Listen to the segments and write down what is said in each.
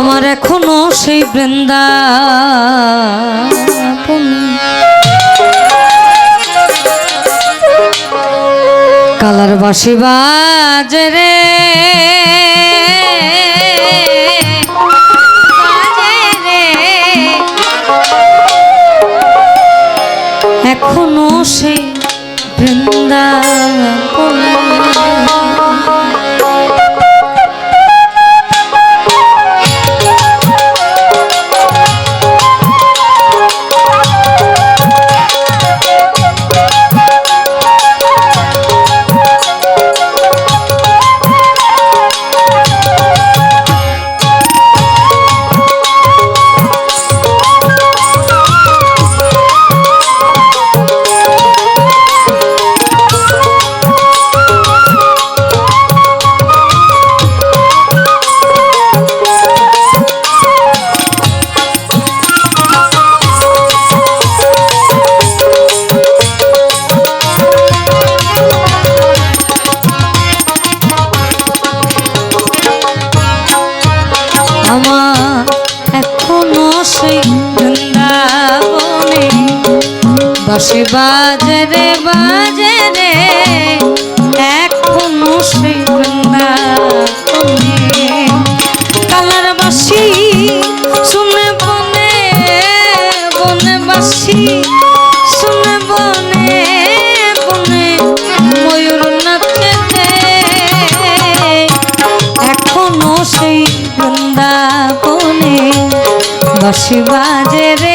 আমার এখনও সেই বৃন্দা কালার বাসি বাজে রে। এখনও সেই আমার এখনও সেই বৃন্দাবনে। বাসে বাজে রে বাজে রে। বাসি বাজে রে।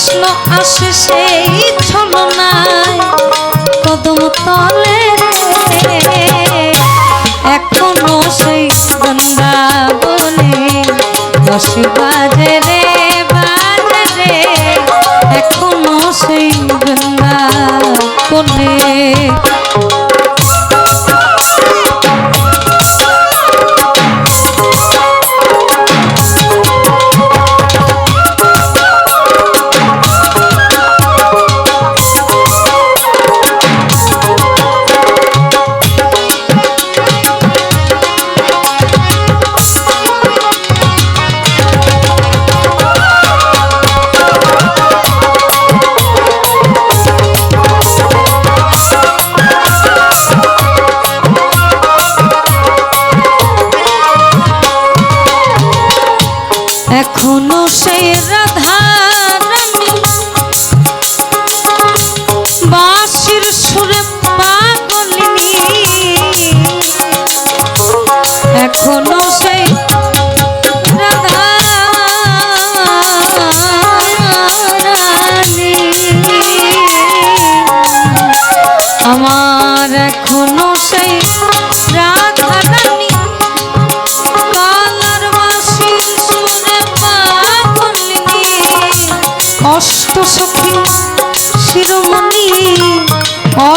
কৃষ্ণ আসে সেই ছলনায়। কদম তলে এখনও সেই বৃন্দাবনে বাসি বাজে রে বাজে রে, এখনও সেই বৃন্দাবনে এখনও সেই রাধা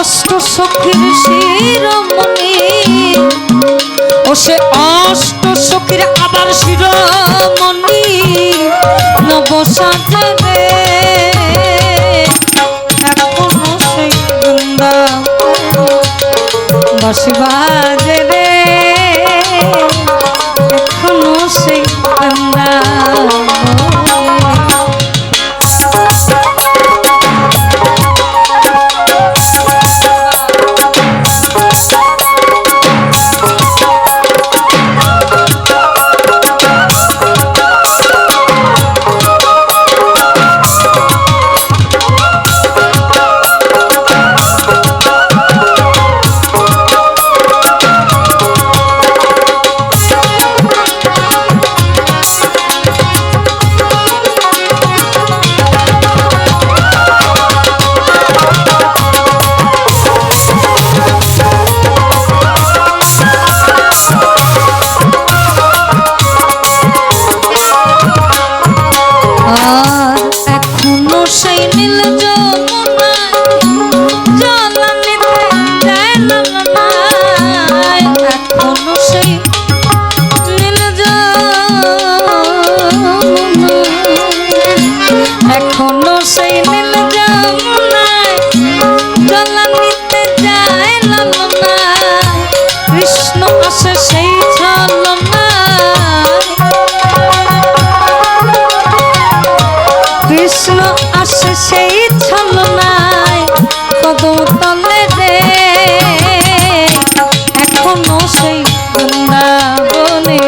অষ্ট সখীর শিরমণি। ও সে অষ্ট সখীর আবার শিরমণি। নব সাজাবে এখনও সেই বৃন্দা বাসি কৃষ্ণ আসে সেই ছলনা। কৃষ্ণ আসে সেই ছলনায় কদম তলে রে এখনও সেই বৃন্দাবনে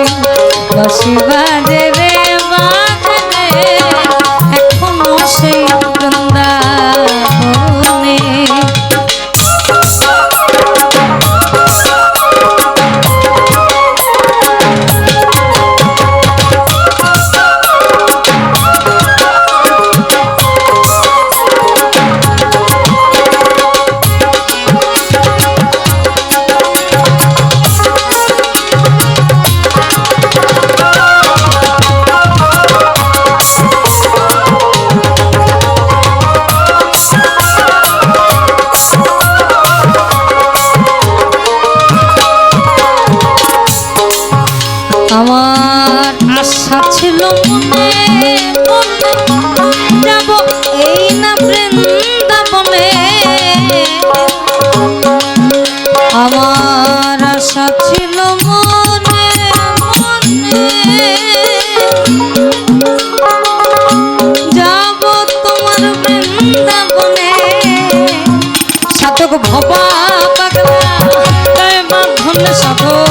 বসিবারে আমার আশা ছিল মনে মনে। যাব তোমার বৃন্দাবনে। সাধক ভবা পাগলা সাধক।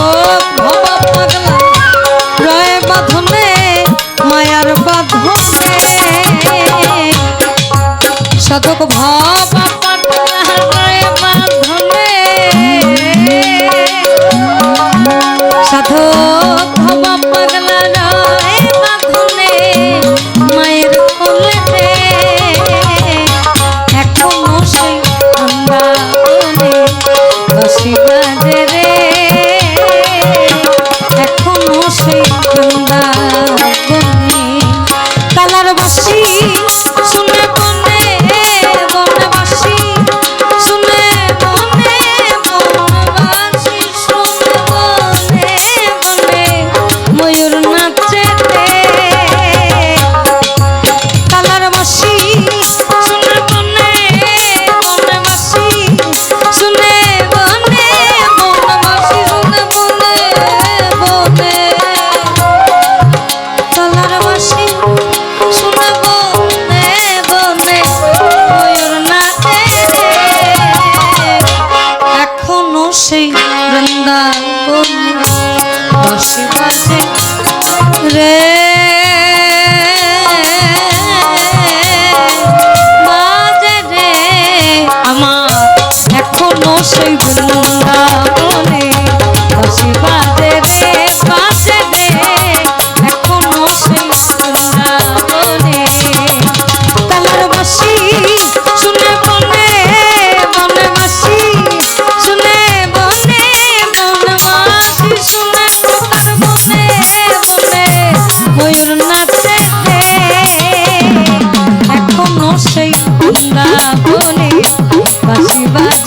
vez. বাসি বাজে